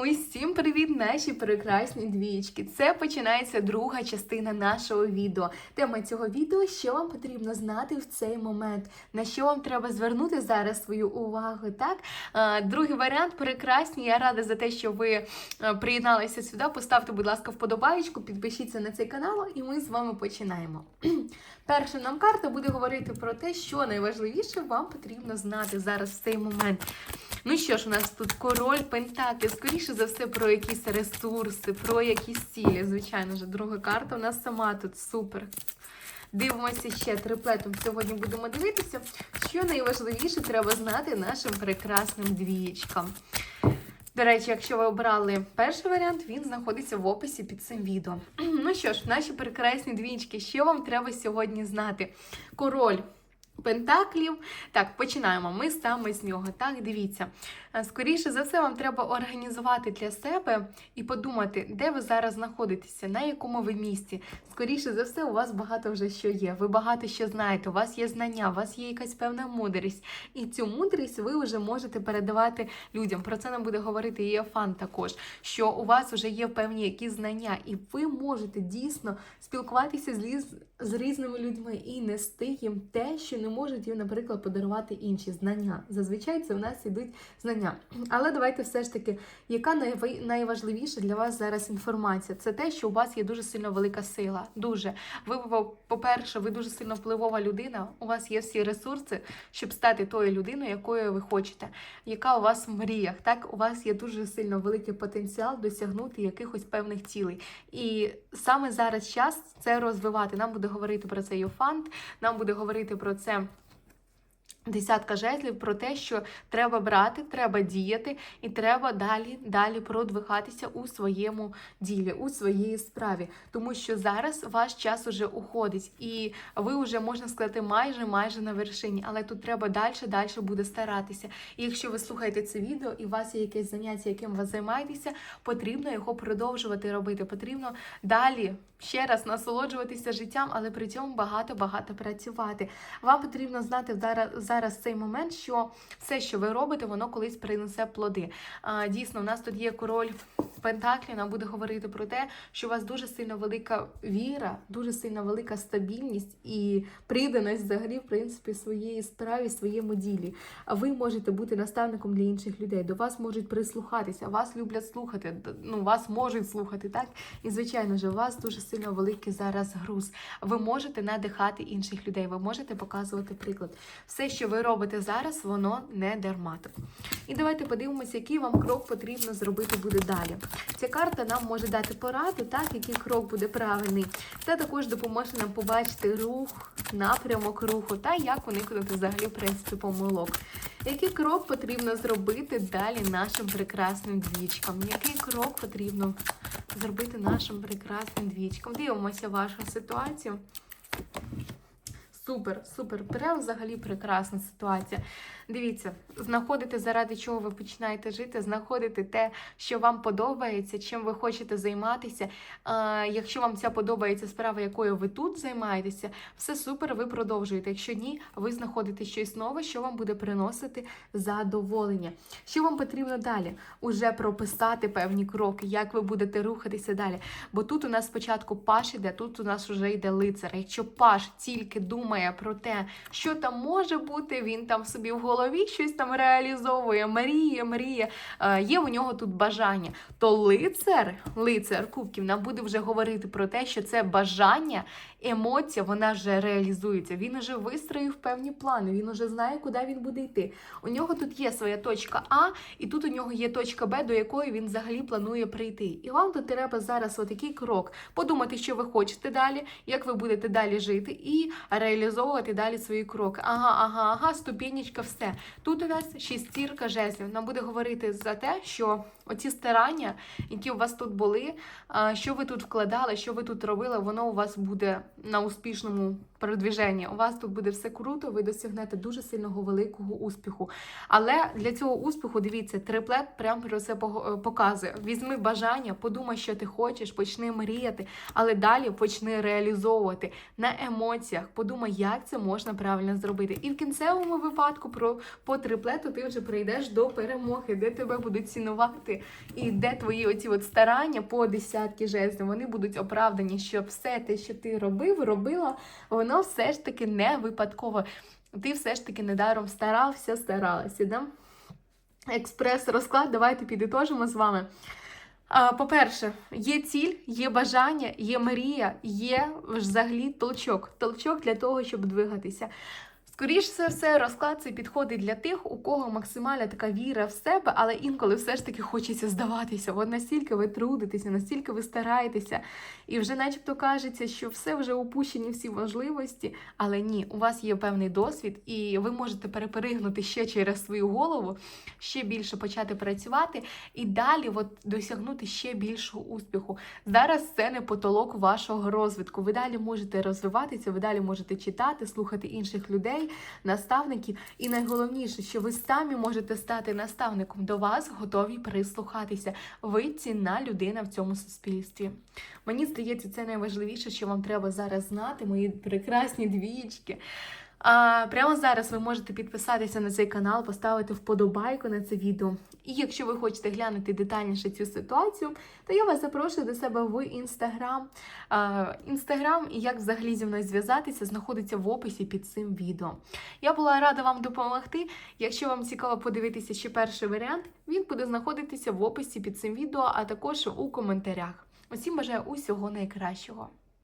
Усім привіт, наші прекрасні двічки! Це починається друга частина нашого відео. Тема цього відео, що вам потрібно знати в цей момент, на що вам треба звернути зараз свою увагу. Так, другий варіант прекрасний. Я рада за те, що ви е, приєдналися сюди. Поставте, будь ласка, вподобаєчку, підпишіться на цей канал, і ми з вами починаємо. Перша нам карта буде говорити про те, що найважливіше вам потрібно знати зараз в цей момент. Ну що ж, у нас тут король Пентаклів, скоріше за все, про якісь ресурси, про якісь цілі. Звичайно ж, друга карта у нас сама тут супер. Дивимося ще триплетом. Сьогодні будемо дивитися, що найважливіше треба знати нашим прекрасним двієчкам. До речі, якщо ви обрали перший варіант, він знаходиться в описі під цим відео. Ну що ж, наші прекрасні двічки, що вам треба сьогодні знати? Король Пентаклів. Так, починаємо. Ми саме з нього. Так, дивіться. Е, Скоріше за все, вам треба організувати для себе і подумати, де ви зараз знаходитеся, на якому ви місці. Скоріше за все, у вас багато вже що є. Ви багато що знаєте, у вас є знання, у вас є якась певна мудрість. І цю мудрість ви вже можете передавати людям. Про це нам буде говорити і Єфан також, що у вас вже є певні якісь знання, і ви можете дійсно спілкуватися з, з різними людьми і нести їм те, що не можуть їм, наприклад, подарувати інші знання. Зазвичай це в нас ідуть знання. Але давайте все ж таки, яка найва- найважливіша для вас зараз інформація? Це те, що у вас є дуже сильно велика сила. Дуже. Ви, по- по-перше, ви дуже сильно впливова людина. У вас є всі ресурси, щоб стати тою людиною, якою ви хочете. Яка у вас в мріях? Так, у вас є дуже сильно великий потенціал досягнути якихось певних цілей. І саме зараз час це розвивати. Нам буде говорити про це Йофант, нам буде говорити про це все. Десятка жезлів про те, що треба брати, треба діяти, і треба далі далі продвигатися у своєму ділі, у своїй справі. Тому що зараз ваш час уже уходить, і ви вже можна сказати майже майже на вершині. Але тут треба далі, далі буде старатися. І якщо ви слухаєте це відео і у вас є якесь заняття, яким ви займаєтеся, потрібно його продовжувати робити. Потрібно далі ще раз насолоджуватися життям, але при цьому багато багато працювати. Вам потрібно знати зараз, зараз цей момент, що все, що ви робите, воно колись принесе плоди. Дійсно, у нас тут є король Пентаклі, нам буде говорити про те, що у вас дуже сильно велика віра, дуже сильно велика стабільність і приданість взагалі, в принципі, своєї справі, своєму ділі. А ви можете бути наставником для інших людей. До вас можуть прислухатися, вас люблять слухати, ну вас можуть слухати, так? І звичайно ж, у вас дуже сильно великий зараз груз. Ви можете надихати інших людей, ви можете показувати приклад. Все, що ви робите зараз, воно не дармато. І давайте подивимося, який вам крок потрібно зробити буде далі. Ця карта нам може дати пораду, так, який крок буде правильний. Це також допоможе нам побачити рух, напрямок руху та як уникнути взагалі в принципі помилок. Який крок потрібно зробити далі нашим прекрасним двічкам? Який крок потрібно зробити нашим прекрасним двічкам? Дивимося вашу ситуацію. Супер, супер. Прям взагалі прекрасна ситуація. Дивіться, знаходите, заради чого ви починаєте жити, знаходите те, що вам подобається, чим ви хочете займатися. Якщо вам ця подобається справа, якою ви тут займаєтеся, все супер, ви продовжуєте. Якщо ні, ви знаходите щось нове, що вам буде приносити задоволення. Що вам потрібно далі? Уже прописати певні кроки, як ви будете рухатися далі. Бо тут у нас спочатку паш іде, тут у нас вже йде лицар. Якщо паш тільки думає про те, що там може бути, він там собі в голові щось там реалізовує, мріє, мріє, е, є у нього тут бажання, то лицар, лицар кубків, нам буде вже говорити про те, що це бажання, емоція, вона вже реалізується. Він вже вистроїв певні плани, він вже знає, куди він буде йти. У нього тут є своя точка А, і тут у нього є точка Б, до якої він взагалі планує прийти. І вам тут треба зараз отакий крок подумати, що ви хочете далі, як ви будете далі жити, і реалізовувати далі свої кроки. Ага, ага, ага, ступінечка, все. Тут у нас шістірка жезлів. Нам буде говорити за те, що оці старання, які у вас тут були, що ви тут вкладали, що ви тут робили, воно у вас буде на успішному передвіженні. У вас тут буде все круто, ви досягнете дуже сильного великого успіху. Але для цього успіху, дивіться, триплет прямо про це показує. Візьми бажання, подумай, що ти хочеш, почни мріяти, але далі почни реалізовувати на емоціях. Подумай, як це можна правильно зробити. І в кінцевому випадку про по триплету ти вже прийдеш до перемоги, де тебе будуть цінувати, і де твої оці от старання по десятки жестів, вони будуть оправдані, що все те, що ти робив, робила, воно все ж таки не випадково. Ти все ж таки недаром старався, старалася. Да? Експрес-розклад, давайте підітожимо з вами. По-перше, є ціль, є бажання, є мрія, є взагалі толчок. Толчок для того, щоб двигатися. Скоріше за все, розклад цей підходить для тих, у кого максимальна така віра в себе, але інколи все ж таки хочеться здаватися. От настільки ви трудитеся, настільки ви стараєтеся, і вже начебто кажеться, що все вже упущені всі можливості, але ні, у вас є певний досвід, і ви можете переперегнути ще через свою голову, ще більше почати працювати і далі от, досягнути ще більшого успіху. Зараз це не потолок вашого розвитку. Ви далі можете розвиватися, ви далі можете читати, слухати інших людей, наставників. І найголовніше, що ви самі можете стати наставником. До вас готові прислухатися. Ви цінна людина в цьому суспільстві. Мені здається, це найважливіше, що вам треба зараз знати, мої прекрасні двічки. А, прямо зараз ви можете підписатися на цей канал, поставити вподобайку на це відео. І якщо ви хочете глянути детальніше цю ситуацію, то я вас запрошую до себе в інстаграм. Інстаграм і як взагалі зі мною зв'язатися, знаходиться в описі під цим відео. Я була рада вам допомогти. Якщо вам цікаво подивитися ще перший варіант, він буде знаходитися в описі під цим відео, а також у коментарях. Усім бажаю усього найкращого.